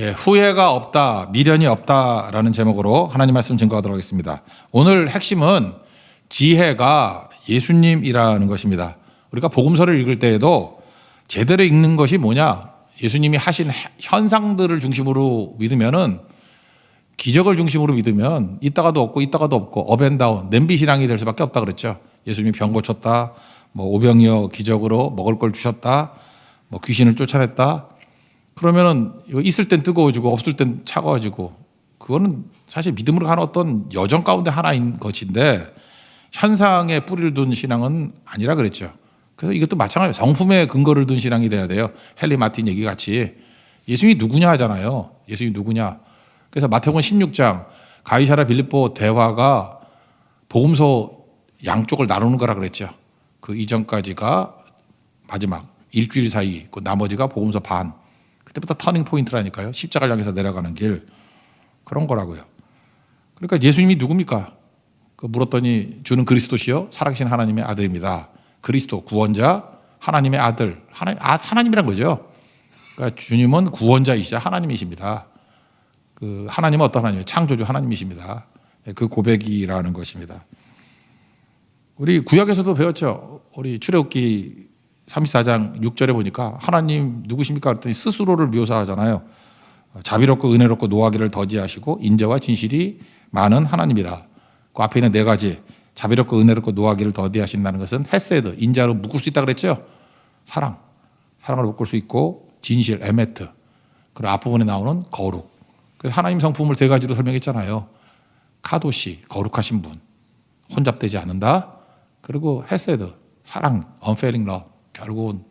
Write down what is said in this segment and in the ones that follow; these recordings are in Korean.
예, 후회가 없다, 미련이 없다라는 제목으로 하나님 말씀 증거하도록 하겠습니다. 오늘 핵심은 지혜가 예수님이라는 것입니다. 우리가 복음서를 읽을 때에도 제대로 읽는 것이 뭐냐? 예수님이 하신 현상들을 중심으로 믿으면은 기적을 중심으로 믿으면 있다가도 없고 있다가도 없고 업앤다운 냄비 신앙이 될 수밖에 없다 그랬죠. 예수님이 병 고쳤다, 뭐 오병이어 기적으로 먹을 걸 주셨다, 뭐 귀신을 쫓아냈다. 그러면은 있을 땐 뜨거워지고 없을 땐 차가워지고 그거는 사실 믿음으로 가는 어떤 여정 가운데 하나인 것인데 현상에 뿌리를 둔 신앙은 아니라 그랬죠. 그래서 이것도 마찬가지예요. 성품에 근거를 둔 신앙이 돼야 돼요. 헨리 마틴 얘기 같이 예수님이 누구냐 하잖아요. 예수님이 누구냐. 그래서 마태복음 16장 가이사라 빌립보 대화가 복음서 양쪽을 나누는 거라 그랬죠. 그 이전까지가 마지막 일주일 사이, 그 나머지가 복음서 반. 그때부터 터닝 포인트라니까요. 십자가를 향해서 내려가는 길 그런 거라고요. 그러니까 예수님이 누굽니까? 그 물었더니 주는 그리스도시요 살아계신 하나님의 아들입니다. 그리스도 구원자 하나님의 아들 하나님 아, 하나님이란 거죠. 그러니까 주님은 구원자이시자 하나님이십니다. 그 하나님은 어떤 하나님이에요? 창조주 하나님이십니다. 그 고백이라는 것입니다. 우리 구약에서도 배웠죠. 우리 출애굽기 34장 6절에 보니까 하나님 누구십니까? 그랬더니 스스로를 묘사하잖아요. 자비롭고 은혜롭고 노하기를 더디하시고 인자와 진실이 많은 하나님이라. 그 앞에 있는 네 가지 자비롭고 은혜롭고 노하기를 더디하신다는 것은 헤세드 인자로 묶을 수 있다 그랬죠. 사랑 사랑을 묶을 수 있고 진실 에메트 그리고 앞부분에 나오는 거룩. 그래서 하나님 성품을 세 가지로 설명했잖아요. 카도시 거룩하신 분 혼잡되지 않는다. 그리고 헤세드 사랑 unfailing love 결국은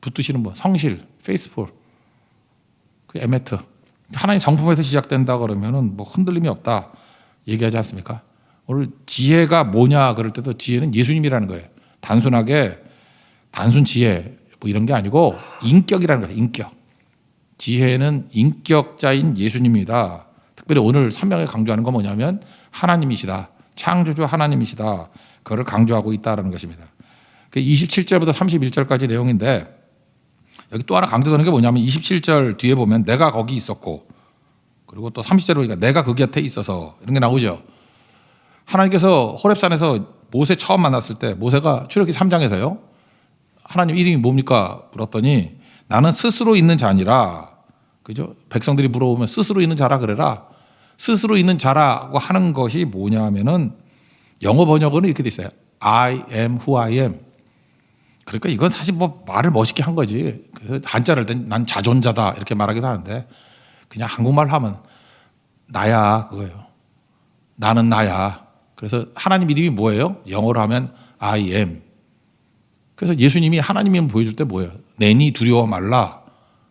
붙드시는 분 성실 faithful 그 에메트 하나님 성품에서 시작된다 그러면은 뭐 흔들림이 없다 얘기하지 않습니까? 오늘 지혜가 뭐냐 그럴 때도 지혜는 예수님이라는 거예요. 단순하게 단순 지혜 뭐 이런 게 아니고 인격이라는 거예요. 인격. 지혜는 인격자인 예수님입니다. 특별히 오늘 선명하게 강조하는 건 뭐냐면 하나님이시다. 창조주 하나님이시다. 그거를 강조하고 있다는 것입니다. 27절부터 31절까지 내용인데 여기 또 하나 강조되는 게 뭐냐면 27절 뒤에 보면 내가 거기 있었고 그리고 또 30절에 보니까 내가 그 곁에 있어서 이런 게 나오죠. 하나님께서 호렙산에서 모세 처음 만났을 때 모세가 출애굽기 3장에서요. 하나님 이름이 뭡니까? 물었더니 나는 스스로 있는 자니라. 그죠? 백성들이 물어보면 스스로 있는 자라 그래라. 스스로 있는 자라고 하는 것이 뭐냐면은 영어 번역은 이렇게 돼 있어요. I am who I am. 그러니까 이건 사실 뭐 말을 멋있게 한 거지. 그래서 한자를 땐난 자존자다 이렇게 말하기도 하는데 그냥 한국말 하면 나야 그거예요. 나는 나야. 그래서 하나님 이름이 뭐예요? 영어로 하면 I am. 그래서 예수님이 하나님 이름 보여줄 때 뭐예요? 내니 두려워 말라.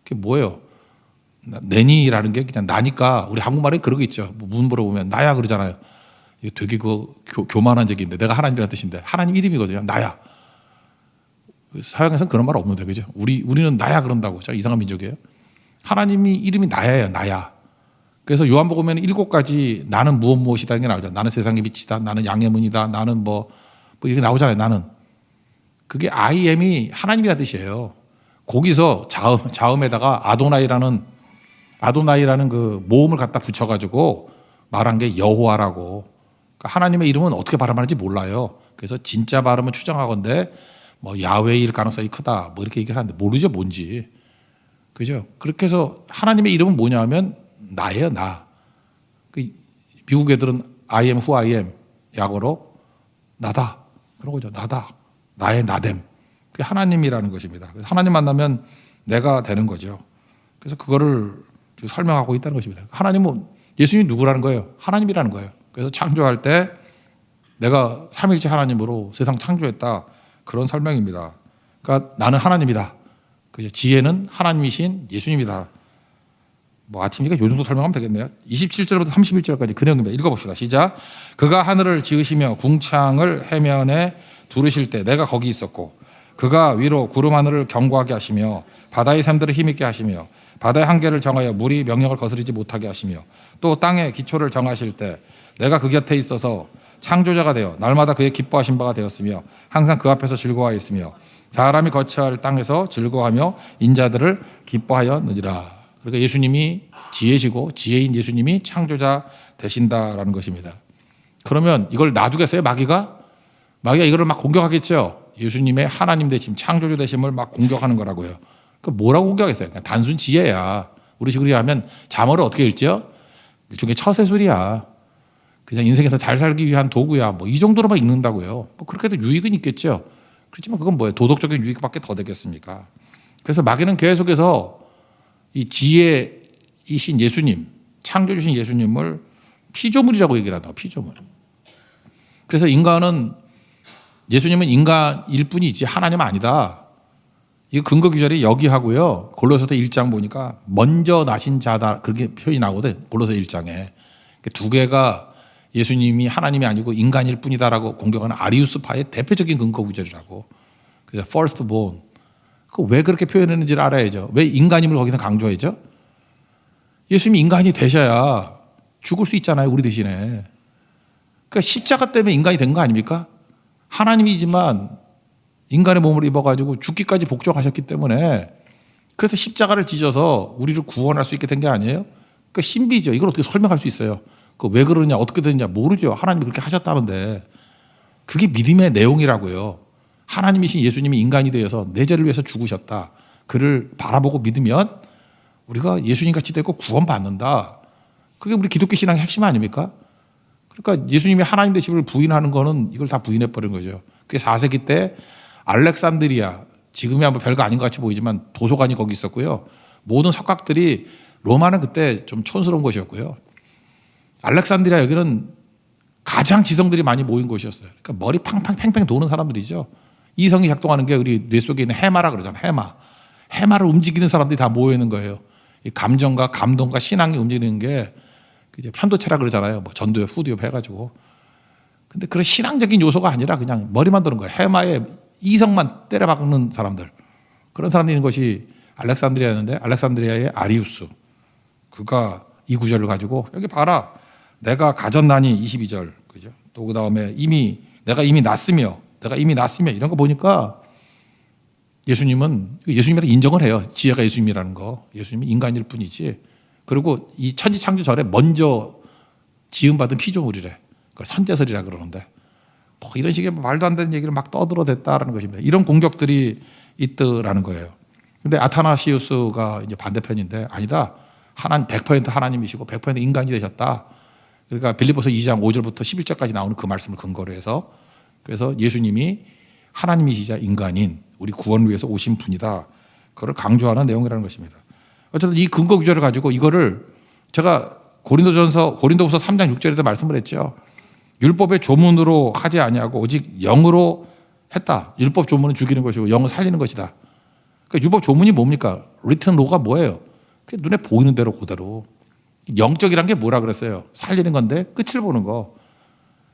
그게 뭐예요? 내니라는 게 그냥 나니까 우리 한국말에 그런 거 있죠. 뭐문 물어보면 나야 그러잖아요. 되게 그 교, 교만한 적인데 내가 하나님이라는 뜻인데 하나님 이름이거든요. 나야. 서양에서는 그런 말 없는데 그죠? 우리 우리는 나야 그런다고. 자 이상한 민족이에요. 하나님이 이름이 나야야 나야. 그래서 요한복음에는 일곱 가지 나는 무엇 무엇이다는 게 나오죠. 나는 세상의 빛이다. 나는 양의 문이다. 나는 뭐, 뭐 이렇게 나오잖아요. 나는. 그게 I am이 하나님이라는 뜻이에요. 거기서 자음, 자음에다가 아도나이라는 아도나이라는 그 모음을 갖다 붙여가지고 말한 게 여호와라고. 그러니까 하나님의 이름은 어떻게 발음하는지 몰라요. 그래서 진짜 발음은 추정하건데 뭐 야훼일 가능성이 크다. 뭐 이렇게 얘기를 하는데 모르죠 뭔지. 그죠? 그렇게 해서 하나님의 이름은 뭐냐면 나예요 나. 그 미국 애들은 I am who I am 약어로 나다 그런 거죠 나다 나의 나됨. 그게 하나님이라는 것입니다. 하나님 만나면 내가 되는 거죠. 그래서 그거를 설명하고 있다는 것입니다. 하나님은 예수님이 누구라는 거예요? 하나님이라는 거예요. 그래서 창조할 때 내가 삼일째 하나님으로 세상 창조했다. 그런 설명입니다. 그러니까 나는 하나님이다. 그죠? 지혜는 하나님이신 예수님이다. 뭐 아침이니까 요 정도 설명하면 되겠네요. 27절부터 31절까지 그 내용입니다. 읽어봅시다. 시작. 그가 하늘을 지으시며 궁창을 해면에 두르실 때 내가 거기 있었고 그가 위로 구름 하늘을 견고하게 하시며 바다의 샘들을 힘있게 하시며 바다의 한계를 정하여 물이 명령을 거스르지 못하게 하시며 또 땅의 기초를 정하실 때 내가 그 곁에 있어서 창조자가 되어 날마다 그의 기뻐하신 바가 되었으며 항상 그 앞에서 즐거워하였으며 사람이 거처할 땅에서 즐거워하며 인자들을 기뻐하였느니라. 그러니까 예수님이 지혜시고 지혜인 예수님이 창조자 되신다라는 것입니다. 그러면 이걸 놔두겠어요 마귀가? 마귀가 이거를 막 공격하겠죠. 예수님의 하나님 되심, 창조주 되심을 막 공격하는 거라고요. 그 뭐라고 공격했어요? 그냥 단순 지혜야. 우리 식으로 하면 자모를 어떻게 읽죠? 일종의 처세술이야. 그냥 인생에서 잘 살기 위한 도구야. 뭐 이 정도로만 읽는다고요. 뭐 그렇게도 유익은 있겠죠. 그렇지만 그건 뭐예요? 도덕적인 유익밖에 더 되겠습니까? 그래서 마귀는 계속해서 이 지혜이신 예수님, 창조주신 예수님을 피조물이라고 얘기를 하다. 피조물. 그래서 인간은 예수님은 인간일 뿐이지 하나님 아니다. 이 근거 규절이 여기 하고요. 골로새서 1장 보니까 먼저 나신 자다 그렇게 표현이 나거든. 골로새 1장에 두 개가 예수님이 하나님이 아니고 인간일 뿐이다라고 공격하는 아리우스파의 대표적인 근거 구절이라고. 그래서 first born. 그왜 그렇게 표현했는지를 알아야죠. 왜 인간임을 거기서 강조했죠? 예수님이 인간이 되셔야 죽을 수 있잖아요. 우리 대신에. 그러니까 십자가 때문에 인간이 된 거 아닙니까? 하나님이지만 인간의 몸을 입어가지고 죽기까지 복종하셨기 때문에 그래서 십자가를 지셔서 우리를 구원할 수 있게 된 게 아니에요? 그 신비죠. 이걸 어떻게 설명할 수 있어요? 그 왜 그러냐, 어떻게 되느냐 모르죠. 하나님이 그렇게 하셨다는데 그게 믿음의 내용이라고요. 하나님이신 예수님이 인간이 되어서 내 죄를 위해서 죽으셨다. 그를 바라보고 믿으면 우리가 예수님 같이 되고 구원받는다. 그게 우리 기독교 신앙의 핵심 아닙니까? 그러니까 예수님이 하나님 되심을 부인하는 거는 이걸 다 부인해 버린 거죠. 그게 4세기 때 알렉산드리아 지금이야 뭐 별거 아닌 것 같이 보이지만 도서관이 거기 있었고요. 모든 석각들이 로마는 그때 좀 촌스러운 곳이었고요. 알렉산드리아 여기는 가장 지성들이 많이 모인 곳이었어요. 그러니까 머리 팡팡 팽팽 도는 사람들이죠. 이성이 작동하는 게 우리 뇌 속에 있는 해마라 그러잖아요. 해마. 해마를 움직이는 사람들이 다 모여 있는 거예요. 이 감정과 감동과 신앙이 움직이는 게 이제 편도체라 그러잖아요. 뭐 전도엽, 후두엽 해가지고. 근데 그런 신앙적인 요소가 아니라 그냥 머리만 도는 거예요. 해마에 이성만 때려 박는 사람들. 그런 사람들이 있는 것이 알렉산드리아였는데 알렉산드리아의 아리우스. 그가 이 구절을 가지고 여기 봐라. 내가 가졌나니 22절. 그죠? 또 그 다음에 이미 내가 이미 났으며 내가 이미 났으며 이런 거 보니까 예수님은 예수님이라 인정을 해요. 지혜가 예수님이라는 거. 예수님이 인간일 뿐이지. 그리고 이 천지창조 전에 먼저 지음받은 피조물이래. 그걸 선제설이라 그러는데 뭐 이런 식의 말도 안 되는 얘기를 막 떠들어댔다라는 것입니다. 이런 공격들이 있더라는 거예요. 근데 아타나시우스가 이제 반대편인데 아니다. 하나님 100% 하나님이시고 100% 인간이 되셨다. 그러니까 빌립보서 2장 5절부터 11절까지 나오는 그 말씀을 근거로 해서 그래서 예수님이 하나님이시자 인간인 우리 구원을 위해서 오신 분이다. 그걸 강조하는 내용이라는 것입니다. 어쨌든 이 근거 규절을 가지고 이거를 제가 고린도전서 고린도후서 3장 6절에도 말씀을 했죠. 율법의 조문으로 하지 아니하고 오직 영으로 했다. 율법 조문은 죽이는 것이고 영은 살리는 것이다. 그러니까 율법 조문이 뭡니까? 리튼 로가 뭐예요? 그 눈에 보이는 대로 그대로. 영적이란 게 뭐라 그랬어요? 살리는 건데 끝을 보는 거.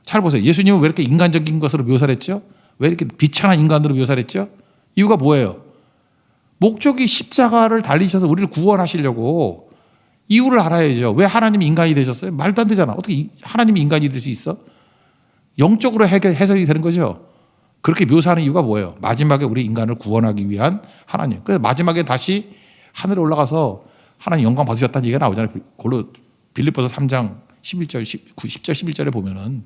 잘 보세요. 예수님은 왜 이렇게 인간적인 것으로 묘사를 했죠? 왜 이렇게 비참한 인간으로 묘사를 했죠? 이유가 뭐예요? 목적이 십자가를 달리셔서 우리를 구원하시려고 이유를 알아야죠. 왜 하나님이 인간이 되셨어요? 말도 안 되잖아. 어떻게 하나님이 인간이 될 수 있어? 영적으로 해석이 되는 거죠. 그렇게 묘사하는 이유가 뭐예요? 마지막에 우리 인간을 구원하기 위한 하나님. 그래서 마지막에 다시 하늘에 올라가서 하나님 영광 받으셨다는 얘기가 나오잖아요. 골로 빌립보서 3장 11절, 10, 10절, 11절에 보면은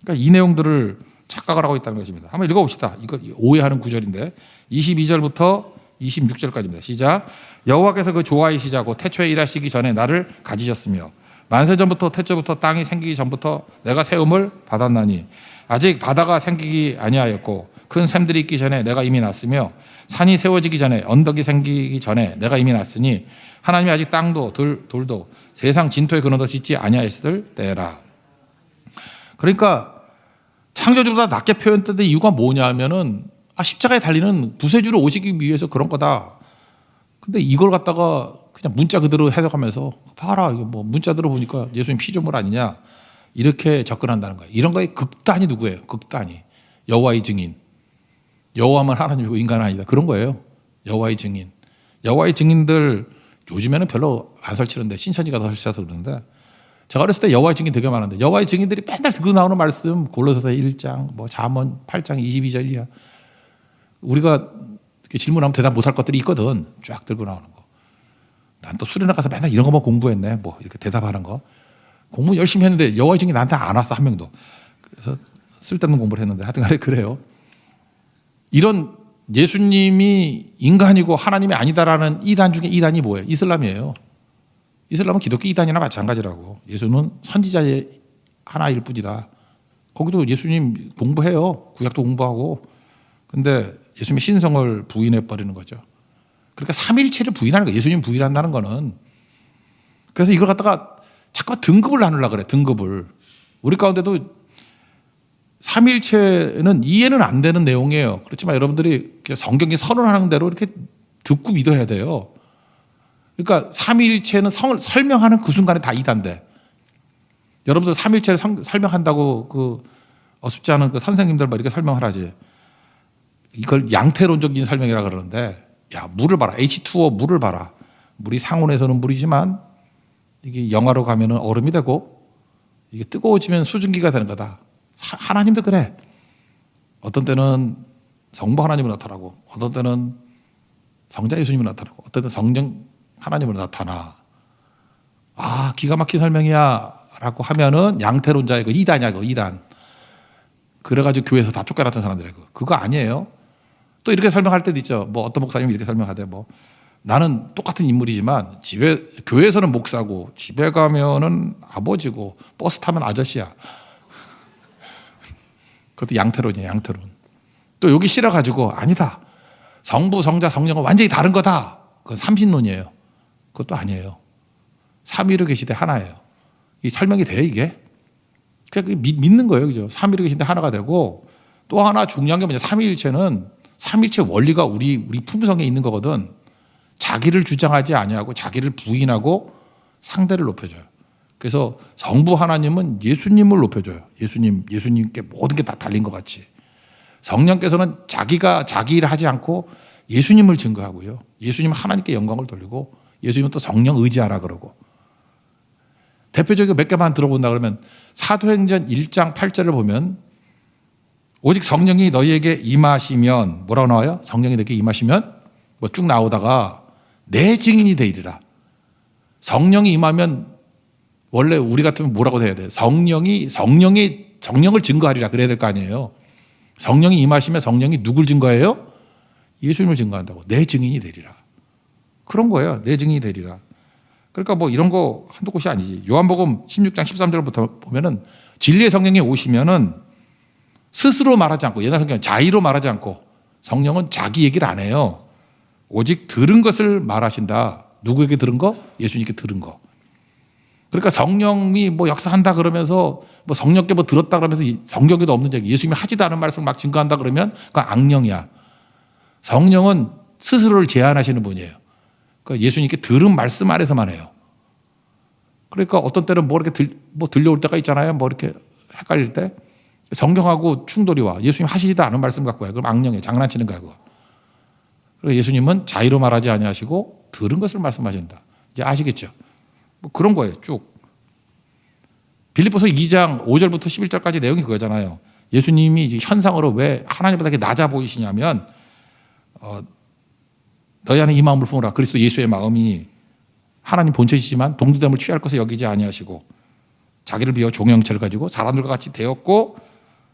그러니까 이 내용들을 착각을 하고 있다는 것입니다. 한번 읽어봅시다. 이거 오해하는 구절인데 22절부터 26절까지입니다. 시작. 여호와께서 그 조화이시자고 태초에 일하시기 전에 나를 가지셨으며 만세 전부터 태초부터 땅이 생기기 전부터 내가 세움을 받았나니 아직 바다가 생기기 아니하였고 큰 샘들이 있기 전에 내가 이미 났으며 산이 세워지기 전에 언덕이 생기기 전에 내가 이미 났으니 하나님이 아직 땅도 돌, 돌도 세상 진토의 근원도 짓지 아니하였을 때라. 그러니까 창조주보다 낮게 표현된 이유가 뭐냐면은 아 십자가에 달리는 구세주로 오시기 위해서 그런 거다. 근데 이걸 갖다가 그냥 문자 그대로 해석하면서 봐라 이거 뭐 문자 들어보니까 예수님 피조물 아니냐 이렇게 접근한다는 거예요. 이런 거의 극단이 누구예요? 극단이 여호와의 증인. 여호와만 하나님이고 인간은 아니다. 그런 거예요. 여호와의 증인. 여호와의 증인들 요즘에는 별로 안 설치는데 신천지가 더 설치해서 그러는데 제가 어렸을 때 여호와의 증인 되게 많은데 여호와의 증인들이 맨날 듣고 나오는 말씀 골로새서 1장 뭐 잠언 8장 22절이야. 우리가 질문하면 대답 못할 것들이 있거든. 쫙 들고 나오는 거. 난 또 수련회 가서 맨날 이런 거만 공부했네. 뭐 이렇게 대답하는 거. 공부 열심히 했는데 여호와의 증인 나한테 안 왔어 한 명도. 그래서 쓸데없는 공부를 했는데 하여튼 간에 그래요. 이런 예수님이 인간이고 하나님이 아니다라는 이단 중에 이단이 뭐예요? 이슬람이에요. 이슬람은 기독교 이단이나 마찬가지라고. 예수는 선지자의 하나일 뿐이다. 거기도 예수님 공부해요. 구약도 공부하고. 근데 예수님의 신성을 부인해 버리는 거죠. 그러니까 삼일체를 부인하는 거예요. 예수님 부인한다는 거는. 그래서 이걸 갖다가 잠깐 등급을 나누려고 그래. 등급을. 우리 가운데도 삼일체는 이해는 안 되는 내용이에요. 그렇지만 여러분들이 성경이 선언하는 대로 이렇게 듣고 믿어야 돼요. 그러니까 삼일체는 성을 설명하는 그 순간에 다 이단데 여러분들 삼일체를 성- 설명한다고 그 어습지 않은 그 선생님들 막 이렇게 설명하라지. 이걸 양태론적인 설명이라 그러는데 야 물을 봐라 H2O 물을 봐라 물이 상온에서는 물이지만 이게 영하로 가면은 얼음이 되고 이게 뜨거워지면 수증기가 되는 거다. 사- 하나님도 그래. 어떤 때는 성부 하나님이 나타나고 어떤 때는 성자 예수님이 나타나고 어떤 때는 성령 하나님으로 나타나. 아 기가 막힌 설명이야 라고 하면은 양태론자의 그 이단이야 그 이단. 그래가지고 교회에서 다 쫓겨났던 사람들이에요. 그거. 그거 아니에요. 또 이렇게 설명할 때도 있죠. 뭐 어떤 목사님이 이렇게 설명하대 뭐 나는 똑같은 인물이지만 집에 교회에서는 목사고 집에 가면은 아버지고 버스 타면 아저씨야. 그것도 양태론이에요. 양태론. 또 여기 실어가지고 아니다. 성부, 성자, 성령은 완전히 다른 거다. 그건 삼신론이에요. 그것도 아니에요. 삼위로 계시되 하나예요. 이 설명이 돼요 이게? 그냥 믿- 믿는 거예요, 그죠? 삼위로 계신데 하나가 되고 또 하나 중요한 게 뭐냐? 삼위일체는 삼위일체 원리가 우리 우리 품성에 있는 거거든. 자기를 주장하지 아니하고 자기를 부인하고 상대를 높여줘요. 그래서 성부 하나님은 예수님을 높여줘요. 예수님, 예수님께 모든 게 다 달린 것 같이. 성령께서는 자기가 자기 일을 하지 않고 예수님을 증거하고요. 예수님 하나님께 영광을 돌리고 예수님은 또 성령 의지하라 그러고. 대표적인 몇 개만 들어본다 그러면 사도행전 1장 8절을 보면 오직 성령이 너희에게 임하시면 뭐라고 나와요? 성령이 너에게 임하시면 뭐 쭉 나오다가 내 증인이 되리라. 성령이 임하면 원래 우리 같으면 뭐라고 해야 돼? 성령이 성령이 성령을 증거하리라 그래야 될 거 아니에요. 성령이 임하시면 성령이 누굴 증거해요? 예수님을 증거한다고. 내 증인이 되리라. 그런 거예요. 내 증인이 되리라. 그러니까 뭐 이런 거 한두 곳이 아니지. 요한복음 16장 13절부터 보면은 진리의 성령이 오시면은 스스로 말하지 않고 옛날 성경 자의로 말하지 않고 성령은 자기 얘기를 안 해요. 오직 들은 것을 말하신다. 누구에게 들은 거? 예수님께 들은 거. 그러니까 성령이 뭐 역사한다 그러면서 뭐 성령께 뭐 들었다 그러면서 이 성경에도 없는 얘기 예수님이 하지도 않은 말씀을 막 증거한다 그러면 그건 악령이야. 성령은 스스로를 제한하시는 분이에요. 그러니까 예수님께 들은 말씀 안에서만 해요. 그러니까 어떤 때는 뭐 이렇게 들, 뭐 들려올 때가 있잖아요. 뭐 이렇게 헷갈릴 때 성경하고 충돌이 와. 예수님 하시지도 않은 말씀 갖고 와요. 그럼 악령이에요. 장난치는 거야 그거. 그래서 예수님은 자의로 말하지 아니하시고 들은 것을 말씀하신다. 이제 아시겠죠? 뭐 그런 거예요. 쭉. 빌립보서 2장 5절부터 11절까지 내용이 그거잖아요. 예수님이 현상으로 왜 하나님보다 낮아 보이시냐면 어, 너희 안에 이 마음을 품으라. 그리스도 예수의 마음이 하나님 본체이시지만 동두됨을 취할 것을 여기지 아니하시고 자기를 비워 종형체를 가지고 사람들과 같이 되었고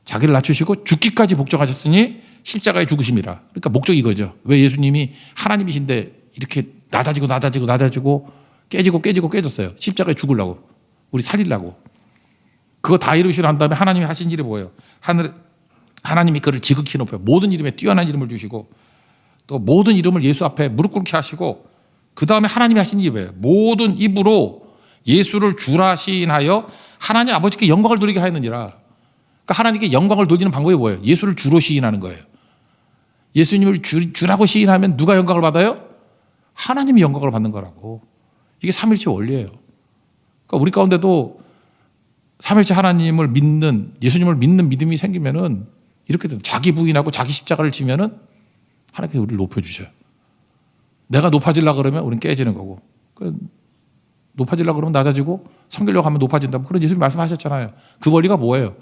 자기를 낮추시고 죽기까지 복종하셨으니 십자가에 죽으심이라. 그러니까 목적이 이거죠. 왜 예수님이 하나님이신데 이렇게 낮아지고 낮아지고 낮아지고 깨지고 깨지고 깨졌어요. 십자가에 죽으려고. 우리 살리려고. 그거 다 이루시고 난 다음에 하나님이 하신 일이 뭐예요? 하늘 하나님이 그를 지극히 높여 모든 이름에 뛰어난 이름을 주시고 또 모든 이름을 예수 앞에 무릎 꿇게 하시고 그 다음에 하나님이 하신 일이 뭐예요? 모든 입으로 예수를 주라 시인하여 하나님 아버지께 영광을 돌리게 하였느니라. 그러니까 하나님께 영광을 돌리는 방법이 뭐예요? 예수를 주로 시인하는 거예요. 예수님을 주, 주라고 시인하면 누가 영광을 받아요? 하나님이 영광을 받는 거라고. 이게 삼일체 원리예요. 그러니까 우리 가운데도 삼일체 하나님을 믿는 예수님을 믿는 믿음이 생기면은 이렇게 돼. 자기 부인하고 자기 십자가를 지면은 하나님께 우리를 높여 주셔요. 내가 높아지려 그러면 우리는 깨지는 거고 그 높아지려 그러면 낮아지고 성결력 하면 높아진다. 그런 예수님 말씀하셨잖아요. 그 원리가 뭐예요?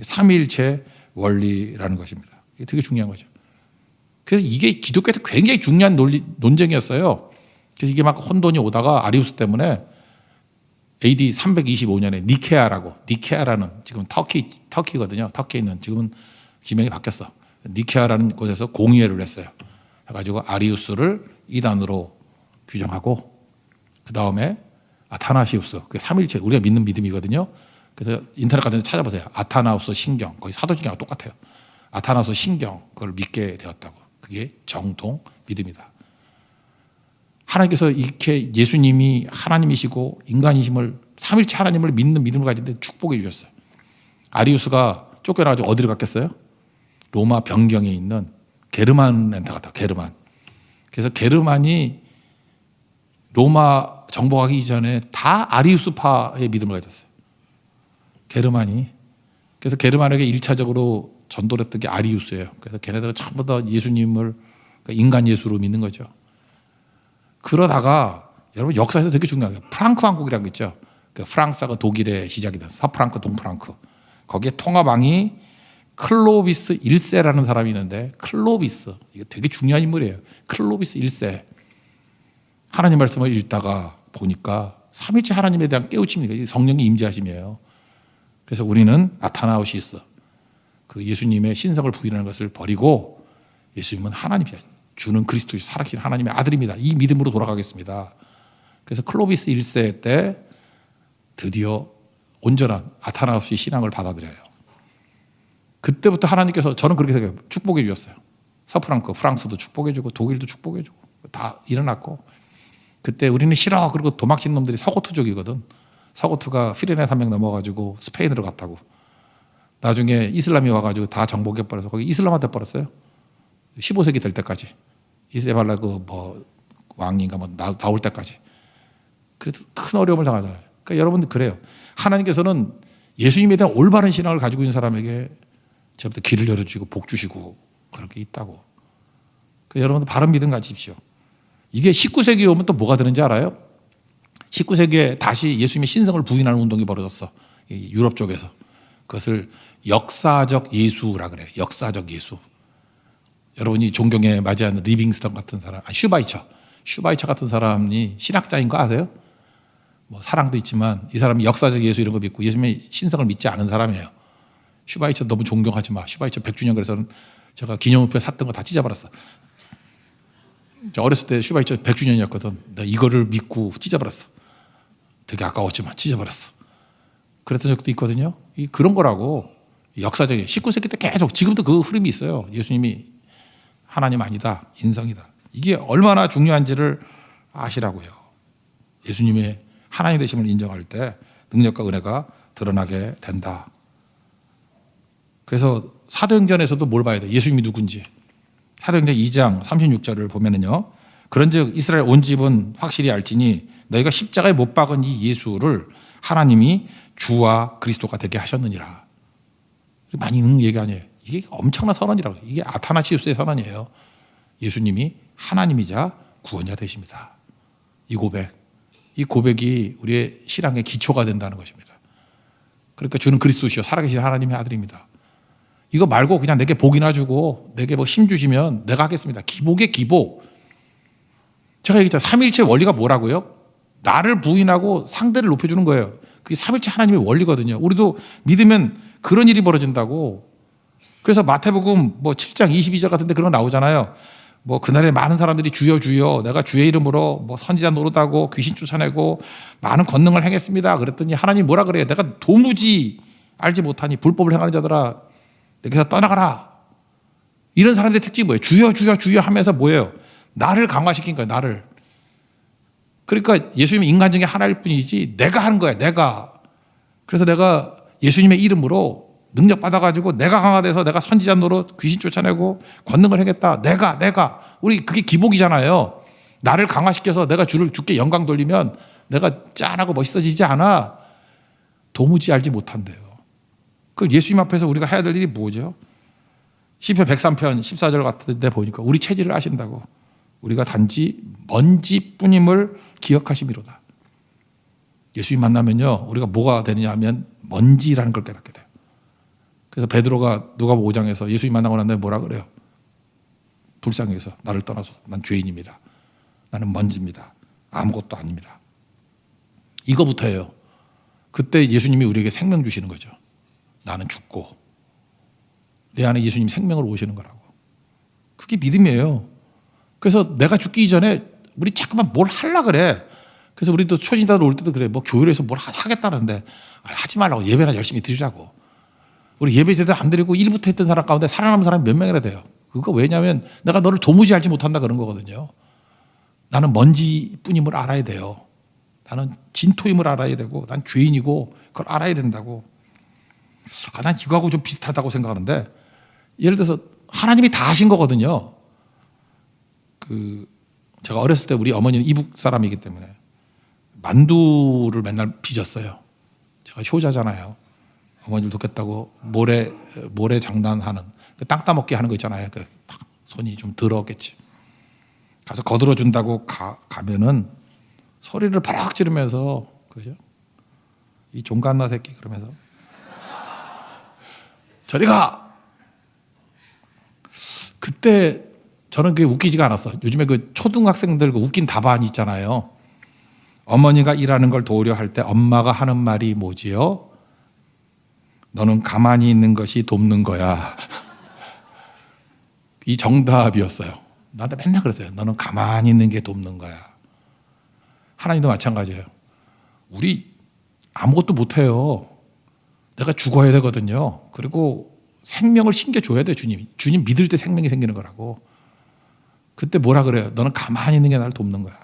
삼일체 원리라는 것입니다. 이게 되게 중요한 거죠. 그래서 이게 기독교한테 굉장히 중요한 논리, 논쟁이었어요. 그래서 이게 막 혼돈이 오다가 아리우스 때문에 AD 325년에 니케아라고 니케아라는 지금 터키 터키거든요. 터키에 있는 지금은 지명이 바뀌었어. 니케아라는 곳에서 공의회를 했어요. 해가지고 아리우스를 이단으로 규정하고 그 다음에 아타나시우스 그 삼일체 우리가 믿는 믿음이거든요. 그래서 인터넷 같은 데 찾아보세요. 아타나우스 신경 거의 사도신경과 똑같아요. 아타나우스 신경 그걸 믿게 되었다고. 그게 정통 믿음이다. 하나님께서 이렇게 예수님이 하나님이시고 인간이심을 삼일체 하나님을 믿는 믿음을 가진데 축복해 주셨어요. 아리우스가 쫓겨나가지고 어디로 갔겠어요? 로마 변경에 있는 게르만 렌터 같아. 게르만. 그래서 게르만이 로마 정복하기 이전에 다 아리우스파의 믿음을 가졌어요. 게르만이. 그래서 게르만에게 일차적으로 전도를 했던 게 아리우스예요. 그래서 걔네들은 전부 다 예수님을 그러니까 인간 예수로 믿는 거죠. 그러다가 여러분 역사에서 되게 중요한 게 프랑크 왕국이라고 있죠. 그 프랑스가 독일의 시작이다. 서프랑크, 동프랑크. 거기에 통합왕이 클로비스 1세라는 사람이 있는데 클로비스 이거 되게 중요한 인물이에요. 클로비스 1세. 하나님 말씀을 읽다가 보니까 삼일체 하나님에 대한 깨우침이 성령이 임재하심이에요. 그래서 우리는 아타나우시스 그 예수님의 신성을 부인하는 것을 버리고 예수님은 하나님이야. 주는 그리스도의 살아계신 하나님의 아들입니다. 이 믿음으로 돌아가겠습니다. 그래서 클로비스 1세 때 드디어 온전한 아타나우스의 신앙을 받아들여요. 그때부터 하나님께서 저는 그렇게 생각해요. 축복해 주셨어요. 서프랑크, 프랑스도 축복해 주고 독일도 축복해 주고 다 일어났고 그때 우리는 싫어 그리고 도망친 놈들이 서고투족이거든. 서고투가 피레네 산맥 넘어가지고 스페인으로 갔다고. 나중에 이슬람이 와가지고 다 정복해 버려서 거기 이슬람한테 버렸어요. 15세기 될 때까지 이세발라 그 뭐 왕인가 뭐 나, 나올 때까지. 그래서 큰 어려움을 당하잖아요. 그러니까 여러분들 그래요. 하나님께서는 예수님에 대한 올바른 신앙을 가지고 있는 사람에게 저부터 길을 열어주시고 복 주시고 그런 게 있다고. 그 여러분들 바른 믿음 가지십시오. 이게 19세기에 오면 또 뭐가 되는지 알아요? 19세기에 다시 예수님의 신성을 부인하는 운동이 벌어졌어. 유럽 쪽에서. 그것을 역사적 예수라 그래. 역사적 예수. 여러분이 존경에 맞이하는 리빙스턴 같은 사람, 아, 슈바이처. 슈바이처 같은 사람이 신학자인 거 아세요? 뭐 사랑도 있지만 이 사람이 역사적 예수 이런 거 믿고 예수님의 신성을 믿지 않은 사람이에요. 슈바이처 너무 존경하지 마. 슈바이처 100주년 그래서는 제가 기념우표 샀던 거 다 찢어버렸어. 저 어렸을 때 슈바이처 100주년이었거든. 내가 이거를 믿고 찢어버렸어. 되게 아까웠지만 찢어버렸어. 그랬던 적도 있거든요. 이 그런 거라고 역사적인 19세기 때 계속 지금도 그 흐름이 있어요. 예수님이 하나님 아니다. 인성이다. 이게 얼마나 중요한지를 아시라고요. 예수님의 하나님 되심을 인정할 때 능력과 은혜가 드러나게 된다. 그래서 사도행전에서도 뭘 봐야 돼? 예수님이 누군지. 사도행전 2장 36절을 보면은요. 그런즉 이스라엘 온 집은 확실히 알지니 너희가 십자가에 못 박은 이 예수를 하나님이 주와 그리스도가 되게 하셨느니라. 많이 있는 얘기 아니에요. 이게 엄청난 선언이라고. 이게 아타나시우스의 선언이에요. 예수님이 하나님이자 구원자 되십니다. 이 고백. 이 고백이 우리의 신앙의 기초가 된다는 것입니다. 그러니까 주는 그리스도시요 살아계신 하나님의 아들입니다. 이거 말고 그냥 내게 복이나 주고 내게 뭐 힘 주시면 내가 하겠습니다. 기복의 기복. 제가 얘기했잖아요. 삼일체 원리가 뭐라고요? 나를 부인하고 상대를 높여주는 거예요. 그게 삼일체 하나님의 원리거든요. 우리도 믿으면 그런 일이 벌어진다고. 그래서 마태복음 뭐 7장 22절 같은데 그런 거 나오잖아요. 뭐 그날에 많은 사람들이 주여 주여 내가 주의 이름으로 뭐 선지자 노릇하고 귀신 쫓아내고 많은 권능을 행했습니다. 그랬더니 하나님 뭐라 그래요? 내가 도무지 알지 못하니 불법을 행하는 자들아 내게서 떠나가라. 이런 사람들의 특징이 뭐예요? 주여 주여 주여 하면서 뭐예요? 나를 강화시킨 거예요. 나를. 그러니까 예수님이 인간 중에 하나일 뿐이지 내가 하는 거야. 내가. 그래서 내가 예수님의 이름으로 능력 받아가지고 내가 강화돼서 내가 선지자 노릇 귀신 쫓아내고 권능을 하겠다. 내가 내가 우리 그게 기복이잖아요. 나를 강화시켜서 내가 주를 주께 영광 돌리면 내가 짠하고 멋있어지지 않아. 도무지 알지 못한대요. 그 예수님 앞에서 우리가 해야 될 일이 뭐죠? 시편 103편 14절 같은 데 보니까 우리 체질을 아신다고. 우리가 단지 먼지뿐임을 기억하심이로다. 예수님 만나면요. 우리가 뭐가 되느냐 하면 먼지라는 걸 깨닫게 돼요. 그래서 베드로가 누가 5장에서 예수님 만나고 난 다음에 뭐라 그래요? 불쌍해서 나를 떠나서 난 죄인입니다. 나는 먼지입니다. 아무것도 아닙니다. 이거부터예요. 그때 예수님이 우리에게 생명 주시는 거죠. 나는 죽고 내 안에 예수님 생명을 오시는 거라고. 그게 믿음이에요. 그래서 내가 죽기 전에 우리 자꾸만 뭘 하려 그래. 그래서 우리도 초신자들 올 때도 그래. 뭐 교회에서 뭘 하- 하겠다는데 아, 하지 말라고 예배나 열심히 드리라고. 우리 예배 제대로 안 드리고 일부터 했던 사람 가운데 살아남은 사람이 몇 명이나 돼요. 그거 왜냐하면 내가 너를 도무지 알지 못한다 그런 거거든요. 나는 먼지뿐임을 알아야 돼요. 나는 진토임을 알아야 되고 난 죄인이고 그걸 알아야 된다고. 아, 난 이거하고 좀 비슷하다고 생각하는데 예를 들어서 하나님이 다 하신 거거든요. 그 제가 어렸을 때 우리 어머니는 이북 사람이기 때문에 만두를 맨날 빚었어요. 제가 효자잖아요. 어머니를 돕겠다고 모래 모래 장난하는 그땅 따먹기 하는 거 있잖아요. 그 손이 좀 더러웠겠지. 가서 거들어 준다고 가, 가면은 소리를 바락 지르면서 그죠? 이 종갓나 새끼 그러면서 저리 가. 그때 저는 그게 웃기지가 않았어. 요즘에 그 초등학생들 그 웃긴 답안 있잖아요. 어머니가 일하는 걸 도우려 할 때 엄마가 하는 말이 뭐지요? 너는 가만히 있는 것이 돕는 거야. 이 정답이었어요. 나한테 맨날 그랬어요. 너는 가만히 있는 게 돕는 거야. 하나님도 마찬가지예요. 우리 아무것도 못해요. 내가 죽어야 되거든요. 그리고 생명을 신겨줘야 돼, 주님. 주님 믿을 때 생명이 생기는 거라고. 그때 뭐라 그래요? 너는 가만히 있는 게 나를 돕는 거야.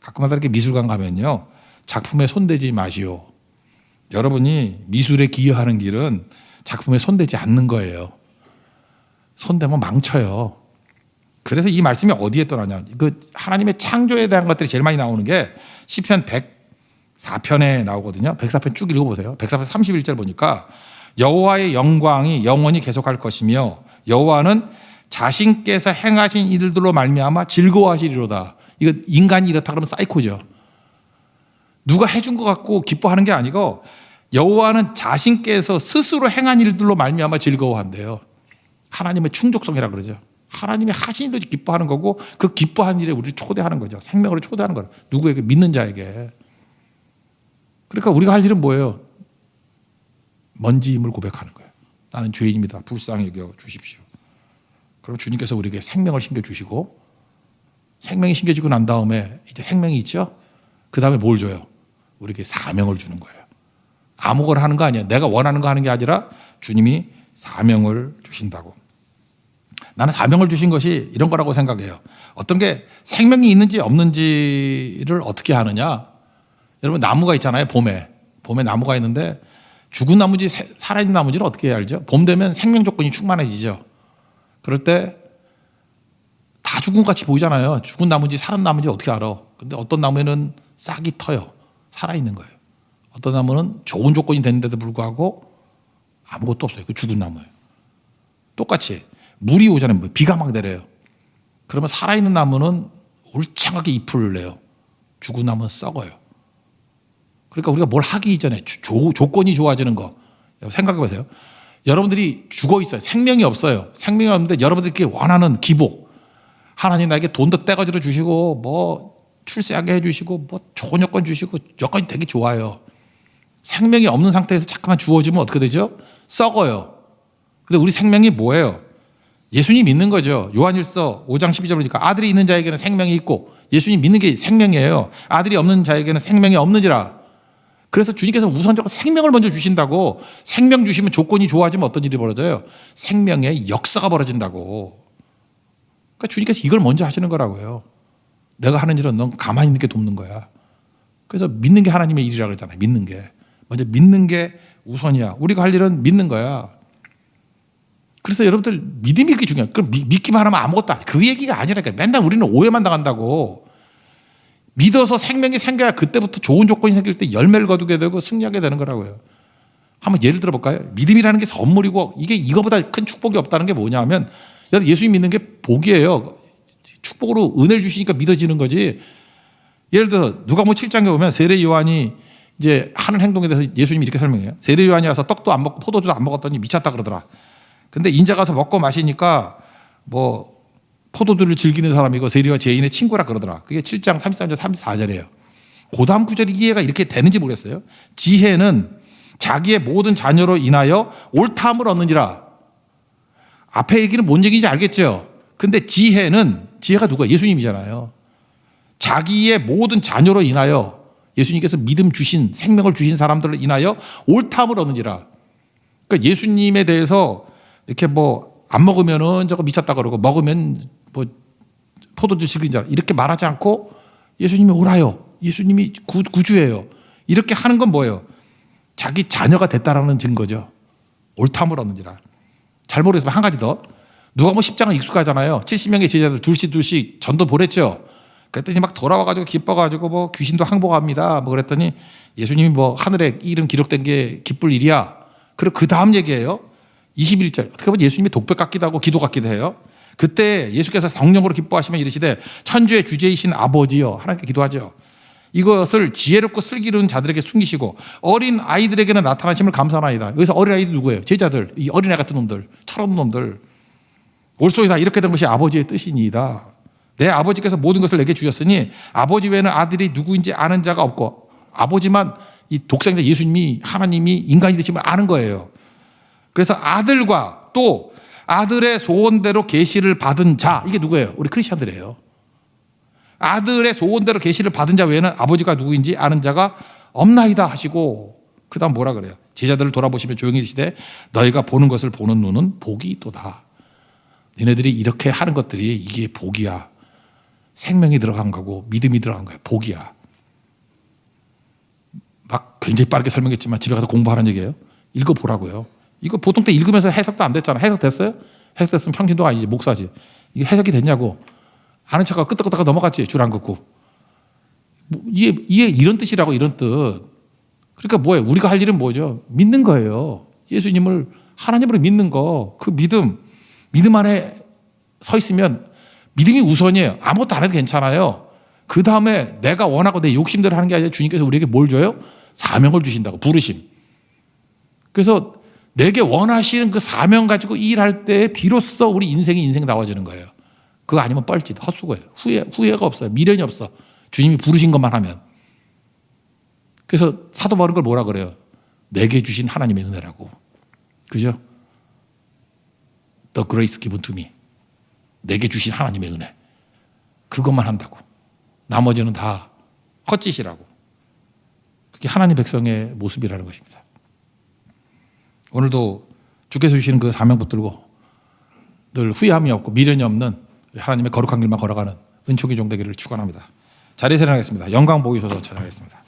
가끔마다 이렇게 미술관 가면요. 작품에 손대지 마시오. 여러분이 미술에 기여하는 길은 작품에 손대지 않는 거예요. 손대면 망쳐요. 그래서 이 말씀이 어디에 떠나냐? 그 하나님의 창조에 대한 것들이 제일 많이 나오는 게 시편 104편에 나오거든요. 104편 쭉 읽어보세요. 104편 31절 보니까 여호와의 영광이 영원히 계속할 것이며 여호와는 자신께서 행하신 일들로 말미암아 즐거워하시리로다. 이거 인간이 이렇다 그러면 사이코죠. 누가 해준 것 같고 기뻐하는 게 아니고 여호와는 자신께서 스스로 행한 일들로 말미암아 즐거워한대요. 하나님의 충족성이라 그러죠. 하나님이 하신 일도 기뻐하는 거고 그 기뻐한 일에 우리를 초대하는 거죠. 생명으로 초대하는 거예요. 누구에게 믿는 자에게. 그러니까 우리가 할 일은 뭐예요? 먼지임을 고백하는 거예요. 나는 죄인입니다. 불쌍히 여겨 주십시오. 그럼 주님께서 우리에게 생명을 심겨 주시고 생명이 심겨지고 난 다음에 이제 생명이 있죠. 그 다음에 뭘 줘요? 우리에게 사명을 주는 거예요. 아무거나 하는 거 아니야. 내가 원하는 거 하는 게 아니라 주님이 사명을 주신다고. 나는 사명을 주신 것이 이런 거라고 생각해요. 어떤 게 생명이 있는지 없는지를 어떻게 하느냐? 여러분 나무가 있잖아요. 봄에 봄에 나무가 있는데 죽은 나무인지 새- 살아있는 나무인지를 어떻게 알죠? 봄 되면 생명 조건이 충만해지죠. 그럴 때 다 죽은 것 같이 보이잖아요. 죽은 나무인지 살은 나무인지 어떻게 알아? 근데 어떤 나무에는 싹이 터요. 살아있는 거예요. 어떤 나무는 좋은 조건이 됐는데도 불구하고 아무것도 없어요. 그 죽은 나무예요. 똑같이 물이 오잖아요. 뭐 비가 막 내려요. 그러면 살아있는 나무는 울창하게 잎을 내요. 죽은 나무는 썩어요. 그러니까 우리가 뭘 하기 이전에 주- 조, 조건이 좋아지는 거 생각해 보세요. 여러분들이 죽어 있어요. 생명이 없어요. 생명이 없는데 여러분들께 원하는 기복. 하나님 나에게 돈도 떼가지고 주시고 뭐 출세하게 해주시고 뭐 좋은 여건 주시고 여건이 되게 좋아요. 생명이 없는 상태에서 자꾸만 주어지면 어떻게 되죠? 썩어요. 근데 우리 생명이 뭐예요? 예수님 믿는 거죠. 요한일서 5장 12절 보니까 아들이 있는 자에게는 생명이 있고 예수님 믿는 게 생명이에요. 아들이 없는 자에게는 생명이 없느니라. 그래서 주님께서 우선적으로 생명을 먼저 주신다고 생명 주시면 조건이 좋아지면 어떤 일이 벌어져요? 생명의 역사가 벌어진다고. 그러니까 주님께서 이걸 먼저 하시는 거라고요. 내가 하는 일은 넌 가만히 있는 게 돕는 거야. 그래서 믿는 게 하나님의 일이라고 그러잖아요. 믿는 게. 먼저 믿는 게 우선이야. 우리가 할 일은 믿는 거야. 그래서 여러분들 믿음이 그게 중요해요. 그럼 미- 믿기만 하면 아무것도 아니. 그 얘기가 아니라니까. 맨날 우리는 오해만 당한다고. 믿어서 생명이 생겨야 그때부터 좋은 조건이 생길 때 열매를 거두게 되고 승리하게 되는 거라고요. 한번 예를 들어 볼까요? 믿음이라는 게 선물이고 이게 이거보다 큰 축복이 없다는 게 뭐냐면 여러분 예수님 믿는 게 복이에요. 축복으로 은혜를 주시니까 믿어지는 거지. 예를 들어 누가 뭐 7장에 보면 세례 요한이 이제 하는 행동에 대해서 예수님이 이렇게 설명해요. 세례 요한이 와서 떡도 안 먹고 포도주도 안 먹었더니 미쳤다 그러더라. 근데 인자 가서 먹고 마시니까 뭐 포도주를 즐기는 사람이고 세리와 죄인의 친구라 그러더라. 그게 7장 33절 34절이에요. 그 다음 구절이 이해가 이렇게 되는지 모르겠어요. 지혜는 자기의 모든 자녀로 인하여 옳다함을 얻느니라. 앞에 얘기는 뭔 얘기인지 알겠죠? 근데 지혜는 지혜가 누가 예수님이잖아요. 자기의 모든 자녀로 인하여 예수님께서 믿음 주신 생명을 주신 사람들을 인하여 옳다함을 얻느니라. 그러니까 예수님에 대해서 이렇게 뭐 안 먹으면은 저거 미쳤다 그러고 먹으면 뭐 포도주 즐긴 자 이렇게 말하지 않고 예수님이 옳아요. 예수님이 구, 구주예요. 이렇게 하는 건 뭐예요? 자기 자녀가 됐다라는 증거죠. 옳다함을 얻느니라. 잘 모르겠으면 한 가지 더. 누가 뭐 십장은 익숙하잖아요. 70명의 제자들 둘씩 둘씩 전도 보냈죠. 그랬더니 막 돌아와가지고 기뻐가지고 뭐 귀신도 항복합니다. 뭐 그랬더니 예수님이 뭐 하늘에 이름 기록된 게 기쁠 일이야. 그리고 그 다음 얘기예요. 21절. 어떻게 보면 예수님이 독백 같기도 하고 기도 같기도 해요. 그때 예수께서 성령으로 기뻐하시면 이르시되 천주의 주제이신 아버지여 하나님께 기도하죠. 이것을 지혜롭고 슬기로운 자들에게 숨기시고 어린 아이들에게는 나타나심을 감사하나이다. 여기서 어린 아이들 누구예요? 제자들, 이 어린애 같은 놈들, 철없는 놈들. 올소이 다 이렇게 된 것이 아버지의 뜻이니이다. 내 아버지께서 모든 것을 내게 주셨으니 아버지 외에는 아들이 누구인지 아는 자가 없고 아버지만 이 독생자 예수님이 하나님이 인간이 되심을 아는 거예요. 그래서 아들과 또 아들의 소원대로 계시를 받은 자 이게 누구예요? 우리 크리스천들이에요. 아들의 소원대로 계시를 받은 자 외에는 아버지가 누구인지 아는 자가 없나이다 하시고 그다음 뭐라 그래요? 제자들을 돌아보시면 조용히 계시되 너희가 보는 것을 보는 눈은 복이 있도다. 니네들이 이렇게 하는 것들이 이게 복이야. 생명이 들어간 거고 믿음이 들어간 거야. 복이야. 막 굉장히 빠르게 설명했지만 집에 가서 공부하라는 얘기예요. 읽어보라고요. 이거 보통 때 읽으면서 해석도 안 됐잖아. 해석됐어요? 해석됐으면 평신도가 아니지 목사지. 이게 해석이 됐냐고. 아는 척하고 끄떡끄떡 넘어갔지. 줄 안 긋고. 뭐 이게, 이게 이런 뜻이라고 이런 뜻. 그러니까 뭐예요? 우리가 할 일은 뭐죠? 믿는 거예요. 예수님을 하나님으로 믿는 거. 그 믿음. 믿음 안에 서 있으면 믿음이 우선이에요. 아무것도 안 해도 괜찮아요. 그 다음에 내가 원하고 내 욕심대로 하는 게 아니라 주님께서 우리에게 뭘 줘요? 사명을 주신다고. 부르심. 그래서 내게 원하시는 그 사명 가지고 일할 때 비로소 우리 인생이 인생 나와지는 거예요. 그거 아니면 뻘짓, 헛수고예요. 후회, 후회가 없어요. 미련이 없어. 주님이 부르신 것만 하면. 그래서 사도 바울은 걸 뭐라 그래요? 내게 주신 하나님의 은혜라고. 그죠? Grace given to me. 내게 주신 하나님의 은혜. 그것만 한다고. 나머지는 다 헛짓이라고. 그게 하나님 백성의 모습이라는 것입니다. 오늘도 주께서 주시는 그 사명 붙들고 늘 후회함이 없고 미련이 없는 하나님의 거룩한 길만 걸어가는 은총의 종되기를 축원합니다. 자리에 일어나겠습니다. 영광 보이소서 찾아가겠습니다.